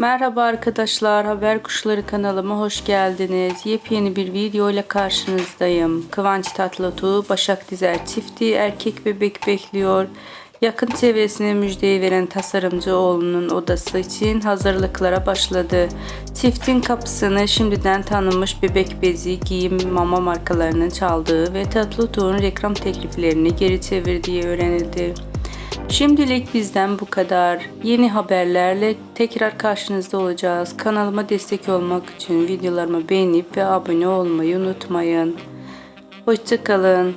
Merhaba arkadaşlar, Haber Kuşları kanalıma hoş geldiniz. Yepyeni bir video ile karşınızdayım. Kıvanç Tatlıtuğ, Başak Dizer çifti erkek bebek bekliyor. Yakın çevresine müjdeyi veren tasarımcı oğlunun odası için hazırlıklara başladı. Çiftin kapısını şimdiden tanınmış bebek bezi, giyim, mama markalarının çaldığı ve Tatlıtuğ'un reklam tekliflerini geri çevirdiği öğrenildi. Şimdilik bizden bu kadar. Yeni haberlerle tekrar karşınızda olacağız. Kanalıma destek olmak için videolarımı beğenip ve abone olmayı unutmayın. Hoşçakalın.